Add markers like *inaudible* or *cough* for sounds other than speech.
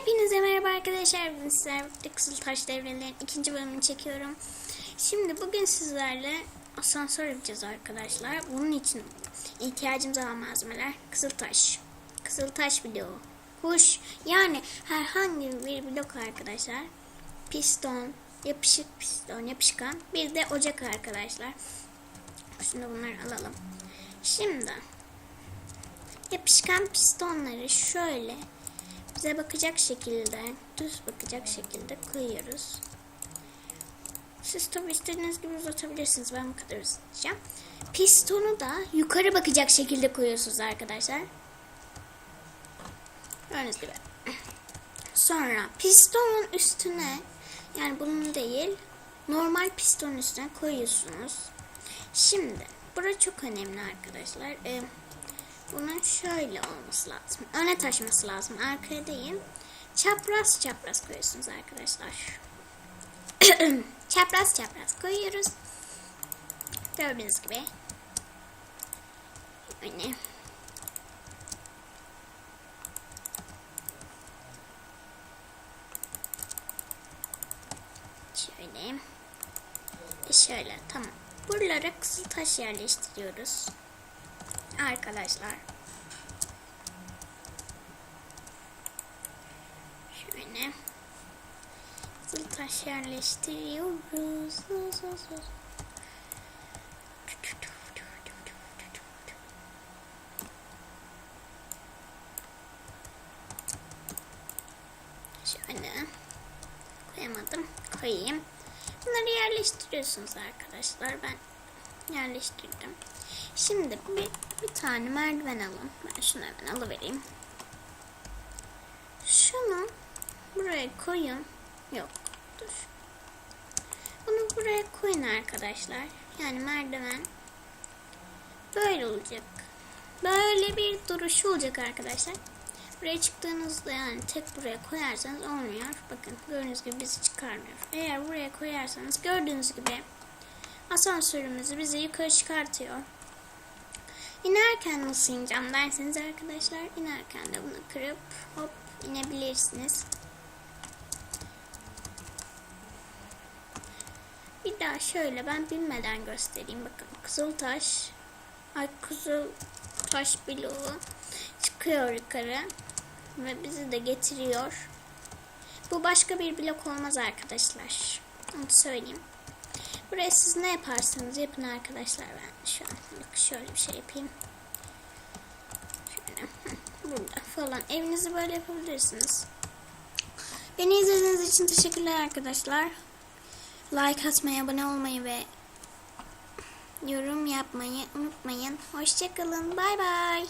Hepinize merhaba arkadaşlar. Bugün sizlerle birlikte Kızıltaş Devrelerinin ikinci bölümünü çekiyorum. Şimdi bugün sizlerle asansör yapacağız arkadaşlar. Bunun için ihtiyacımız olan malzemeler Kızıltaş. Kızıltaş bloğu. Kuş yani herhangi bir blok arkadaşlar. Piston, yapışık piston, yapışkan. Bir de ocak arkadaşlar. Şimdi bunları alalım. Şimdi yapışkan pistonları şöyle bize bakacak şekilde, düz bakacak şekilde koyuyoruz. Siz tabi istediğiniz gibi uzatabilirsiniz. Ben bu kadar uzatacağım. Pistonu da yukarı bakacak şekilde koyuyorsunuz arkadaşlar. Gördüğünüz gibi. Sonra pistonun üstüne yani bunun değil normal pistonun üstüne koyuyorsunuz. Şimdi bura çok önemli arkadaşlar. Ee, bunun şöyle olması lazım. Öne taşması lazım. Arkaya değil. Çapraz çapraz koyuyorsunuz arkadaşlar. *clears throat* çapraz çapraz koyuyoruz. Gördüğünüz gibi. Öne. Şöyle. Şöyle tamam. Buralara kızıl taş yerleştiriyoruz. Arkadaşlar. Şöyle. Kızıl taş yerleştiriyoruz. Şöyle. Koyamadım. Koyayım. Bunları yerleştiriyorsunuz arkadaşlar. Ben yerleştirdim. Şimdi bir, bir tane merdiven alın. Ben şunu hemen alıvereyim. Şunu buraya koyun. Yok dur. Bunu buraya koyun arkadaşlar. Yani merdiven böyle olacak. Böyle bir duruşu olacak arkadaşlar. Buraya çıktığınızda yani tek buraya koyarsanız olmuyor. Bakın gördüğünüz gibi bizi çıkarmıyor. Eğer buraya koyarsanız gördüğünüz gibi asansörümüzü bizi yukarı çıkartıyor. İnerken nasıl ineceğim derseniz arkadaşlar inerken de bunu kırıp hop inebilirsiniz. Bir daha şöyle ben bilmeden göstereyim. Bakın Kızıltaş ay Kızıltaş bloğu çıkıyor yukarı ve bizi de getiriyor. Bu başka bir blok olmaz arkadaşlar. Onu söyleyeyim. Buraya siz ne yaparsanız yapın arkadaşlar. Ben şu an bak şöyle bir şey yapayım. Şöyle burada falan. Evinizi böyle yapabilirsiniz. Beni izlediğiniz için teşekkürler arkadaşlar. Like atmayı, abone olmayı ve yorum yapmayı unutmayın. Hoşçakalın. Bay bay.